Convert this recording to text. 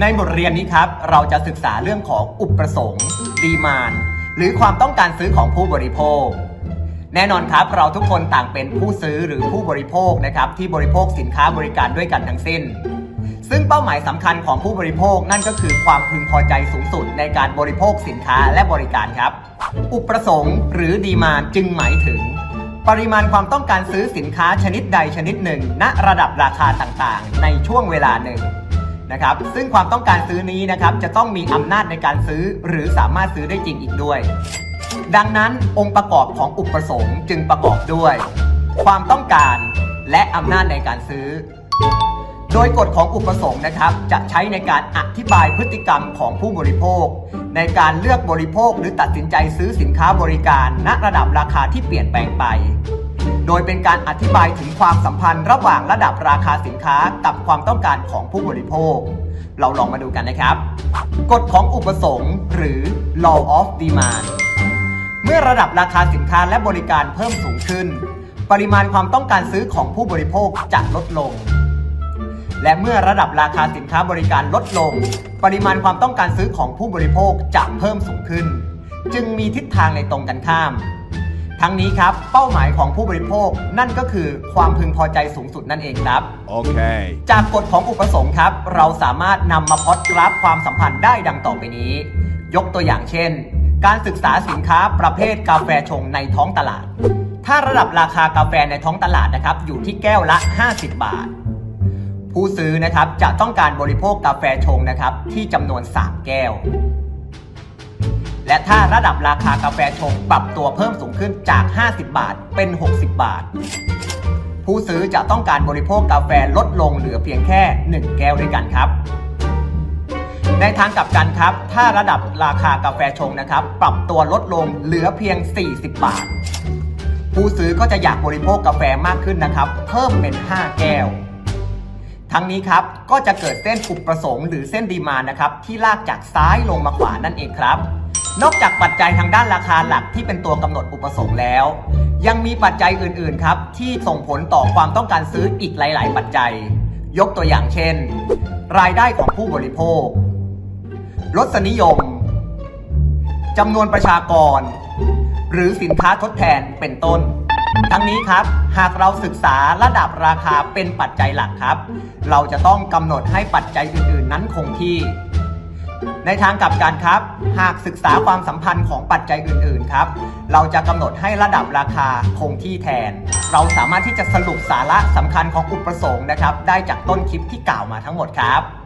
ในบทเรียนนี้ครับ เราจะศึกษาเรื่องของอุปประสงค์ดีมานหรือความต้องการซื้อของผู้บริโภค แน่นอนครับ เราทุกคนต่างเป็นผู้ซื้อหรือผู้บริโภคนะครับที่บริโภคสินค้าบริการด้วยกันทั้งสิ้น ซึ่งเป้าหมายสำคัญของผู้บริโภคนั่นก็คือความพึงพอใจสูงสุดในการบริโภคสินค้าและบริการครับ อุปประสงค์หรือดีมานจึงหมายถึง ปริมาณความต้องการซื้อสินค้าชนิดใดชนิดหนึ่ง ณระดับราคาต่างๆ ในช่วงเวลาหนึ่ง นะครับ ซึ่งความต้องการซื้อนี้นะครับจะต้องมีอำนาจในการซื้อ หรือสามารถซื้อได้จริงอีกด้วย ดังนั้นองค์ประกอบของอุปสงค์จึงประกอบด้วย ความต้องการและอำนาจในการซื้อ โดยกฎของอุปสงค์นะครับ จะใช้ในการอธิบายพฤติกรรมของผู้บริโภค ในการเลือกบริโภคหรือตัดสินใจซื้อสินค้าบริการ ณระดับราคาที่เปลี่ยนแปลงไป โดยเป็นการอธิบายถึงความสัมพันธ์ระหว่างระดับราคาสินค้ากับความต้องการของผู้บริโภค เราลองมาดูกันนะครับ กฎของอุปสงค์หรือ law of demand เมื่อระดับราคาสินค้าและบริการเพิ่มสูงขึ้น ปริมาณความต้องการซื้อของผู้บริโภคจะลดลง และเมื่อระดับราคาสินค้าบริการลดลง ปริมาณความต้องการซื้อของผู้บริโภคจะเพิ่มสูงขึ้น จึงมีทิศทางในตรงกันข้าม ทั้งนี้ครับ เป้าหมายของผู้บริโภคนั่นก็คือความพึงพอใจสูงสุดนั่นเองครับ Okay. จากกฎของอุปสงค์ครับ เราสามารถนำมาพล็อดกราฟความสัมพันธ์ได้ดังต่อไปนี้ ยกตัวอย่างเช่น การศึกษาสินค้าประเภทกาแฟชงในท้องตลาด ถ้าระดับราคากาแฟในท้องตลาดนะครับอยู่ที่แก้วละ 50 บาท ผู้ซื้อนะครับจะต้องการบริโภคกาแฟชงนะครับที่จำนวน 3 แก้ว และถ้าระดับราคากาแฟชงปรับตัวเพิ่มสูงขึ้นจาก 50 บาทเป็น 60 บาท ผู้ซื้อจะต้องการบริโภคกาแฟลดลงเหลือเพียงแค่ 1 แก้วด้วยกันครับ ในทางกลับกันครับ ถ้าระดับราคากาแฟชงนะครับ ปรับตัวลดลงเหลือเพียง 40 บาท ผู้ซื้อก็จะอยากบริโภคกาแฟมากขึ้นนะครับ เพิ่มเป็น 5 แก้วทั้งนี้ครับก็จะเกิดเส้นอุปประสงค์หรือเส้นดีมานด์นะครับที่ลากจากซ้ายลงมาขวานั่นเองครับ นอกจากปัจจัยทางด้านราคาหลักที่เป็นตัวกำหนดอุปสงค์แล้ว ยังมีปัจจัยอื่นๆครับที่ส่งผลต่อความต้องการซื้ออีกหลาย ๆ ปัจจัย ยกตัวอย่างเช่น รายได้ของผู้บริโภครสนิยมจำนวนประชากร หรือสินค้าทดแทนเป็นต้น ทั้งนี้ครับ หากเราศึกษาระดับราคาเป็นปัจจัยหลักครับ เราจะต้องกำหนดให้ปัจจัยอื่น ๆ นั้นคงที่ ในทางกลับกันครับ หากศึกษาความสัมพันธ์ของปัจจัยอื่น ๆ ครับ เราจะกำหนดให้ระดับราคาคงที่แทน เราสามารถที่จะสรุปสาระสำคัญของอุปสงค์นะครับ ได้จากต้นคลิปที่กล่าวมาทั้งหมดครับ